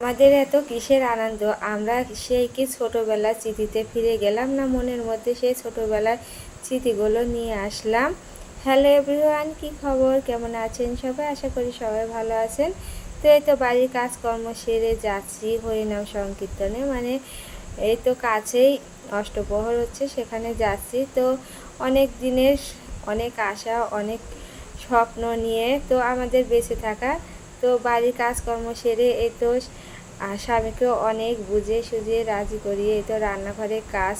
আমাদের এত কিসের আনন্দ? আমরা সেই কি ছোটোবেলার স্মৃতিতে ফিরে গেলাম না মনের মধ্যে সেই ছোটোবেলার স্মৃতিগুলো নিয়ে আসলাম? হ্যালো এভরিওয়ান কি খবর? কেমন আছেন সবাই? আশা করি সবাই ভালো আছেন। তো এই তো বাড়ির কাজকর্ম সেরে যাচ্ছি হরিনাম সংকীর্তনে। মানে এই তো কাছেই অষ্টপ্রহর হচ্ছে, সেখানে যাচ্ছি। তো অনেক দিনের অনেক আশা, অনেক স্বপ্ন নিয়ে তো আমাদের বেঁচে থাকা তো বাড়ির কাজকর্ম সেরে এই তো স্বামীকে অনেক বুঝে সুঝিয়ে রাজি করিয়ে এই তো রান্নাঘরে কাজ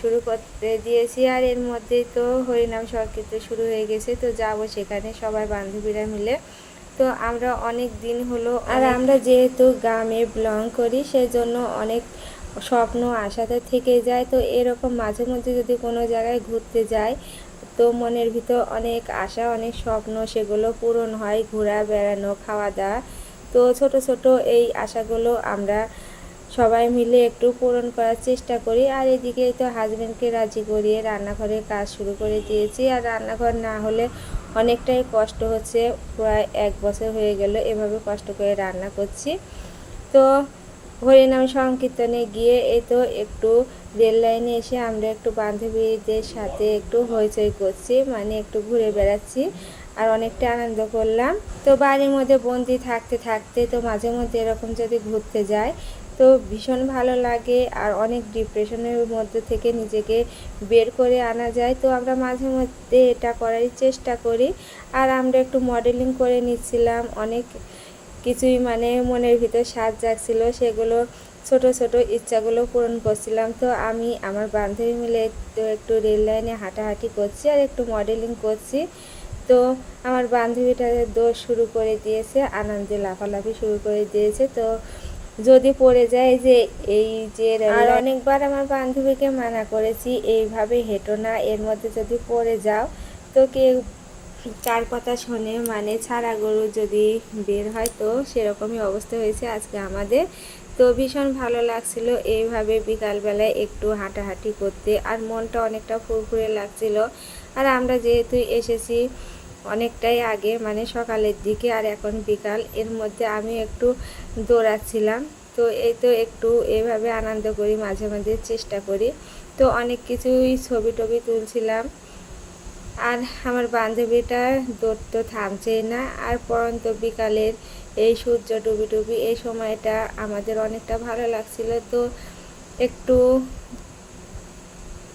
শুরু করতে দিয়েছি। আর এর মধ্যেই তো হরিনাম সংকীর্তন শুরু হয়ে গেছে তো যাব সেখানে সবাই বান্ধবীরা মিলে। তো আমরা অনেক দিন হলো আর আমরা যেহেতু গ্রামে বিলং করি সেজন্য অনেক স্বপ্ন আশাতে থেকে যায়। তো এরকম মাঝে মধ্যে যদি কোনো জায়গায় ঘুরতে যাই তো মনের ভিতর অনেক আশা, অনেক স্বপ্ন সেগুলো পূরণ হয়, ঘোরা, বেড়ানো খাওয়া দাওয়া তো ছোট ছোট এই আশাগুলো আমরা সবাই মিলে একটু পূরণ করার চেষ্টা করি। আর এদিকে তো হাজব্যান্ডকে রাজি করিয়ে রান্নাঘরে কাজ শুরু করে দিয়েছি। আর রান্নাঘর না হলে অনেকটাই কষ্ট হচ্ছে। প্রায় এক বছর হয়ে গেল এভাবে কষ্ট করে রান্না করছি। তো হরিনাম সংকীর্তনে গিয়ে এই তো একটু রেল লাইনে এসে আমরা একটু বান্ধবীদের সাথে একটু হইচই করছি মানে একটু ঘুরে বেড়াচ্ছি আর অনেকটা আনন্দ করলাম। তো বাড়ির মধ্যে বন্দি থাকতে থাকতে তো মাঝে মধ্যে এরকম যদি ঘুরতে যায় তো ভীষণ ভালো লাগে আর অনেক ডিপ্রেশনের মধ্যে থেকে নিজেকে বের করে আনা যায়। তো আমরা মাঝে মধ্যে এটা করারই চেষ্টা করি। আর আমরা একটু মডেলিং করে নিচ্ছিলাম, অনেক কিছুই মানে মনের ভিতর স্বাদ জাগছিল সেগুলো ছোট ছোট ইচ্ছাগুলো পূরণ করছিলাম। তো আমি আমার বান্ধবী মিলে তো একটু রেল লাইনে হাঁটাহাঁটি করছি আর একটু মডেলিং করছি। তো আমার বান্ধবীটা দোষ শুরু করে দিয়েছে আনন্দে লাফালাফি শুরু করে দিয়েছে। তো যদি পড়ে যায় যে এই যে আর অনেকবার আমার বান্ধবীকে মানা করেছি এইভাবে হেঁটো না এর মধ্যে যদি পড়ে যাও তো কেউ চার কথা শোনে মানে ছাড়া গরু যদি বের হয়, তো সেরকমই অবস্থা হয়েছে আজকে আমাদের। তো ভীষণ ভালো লাগছিল এইভাবে বিকালবেলায় একটু হাঁটাহাঁটি করতে, আর মনটা অনেকটা ফুরফুরে লাগছিল। আর আমরা যেহেতু এসেছি অনেকটাই আগে মানে সকালের দিকে, আর এখন বিকাল, এর মধ্যে আমি একটু দৌড়াচ্ছিলাম। তো এই তো একটু এভাবে আনন্দ করি, মাঝে মাঝে চেষ্টা করি। তো অনেক কিছুই ছবি টবি তুলছিলাম। আর আমার বান্ধবীটা দৌড় তো থামছেই না, আর পরন্ত বিকালের এই সূর্য ডুবি ডুবি এই সময়টা আমাদের অনেকটা ভালো লাগছিল। তো একটু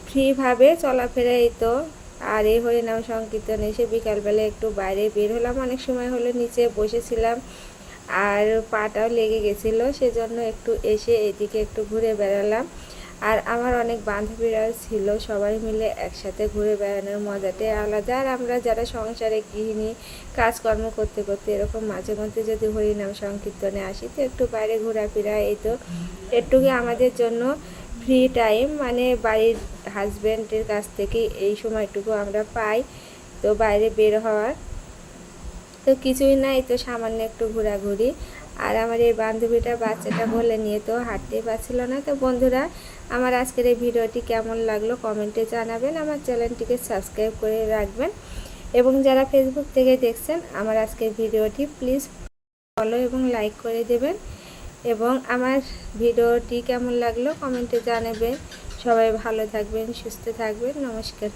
ফ্রিভাবে চলাফেরা এই তো, আর এই হরিনাম সংকীর্তন এসে বিকালবেলা একটু বাইরে বের হলাম। অনেক সময় হলো নিচে বসেছিলাম আর পাটাও লেগে গেছিল, সেজন্য একটু এসে এদিকে একটু ঘুরে বেড়ালাম। আর আমার অনেক বান্ধবীরা ছিল, সবাই মিলে একসাথে ঘুরে বেড়ানোর মজাটাই আলাদা। আর আমরা যারা সংসারে গৃহিণী, কাজকর্ম করতে করতে এরকম মাঝে মধ্যে যদি হরিনাম সংকীর্তনে আসি, তো একটু বাইরে ঘোরাফেরা, এই তো একটুকি আমাদের জন্য ফ্রি টাইম মানে বাড়ির হাজব্যান্ডের কাছ থেকে এই সময়টুকু আমরা পাই, তো বাইরে বের হওয়ার। তো কিছুই নাই, তো সামান্য একটু ঘোরাঘুরি। আর আমার এই বান্ধবীটা বাচ্চাটা বলে নিয়ে তো হাঁটতেই পারছিল না। তো বন্ধুরা, আমার আজকের এই ভিডিওটি কেমন লাগল কমেন্টে জানাবেন। আমার চ্যানেলটিকে সাবস্ক্রাইব করে রাখবেন। এবং যারা ফেসবুক থেকে দেখছেন, আমার আজকের ভিডিওটি প্লিজ ফলো এবং লাইক করে দেবেন। এবং আমার ভিডিওটি কেমন লাগল কমেন্টে জানাবেন। সবাই ভালো থাকবেন, সুস্থ থাকবেন। নমস্কার।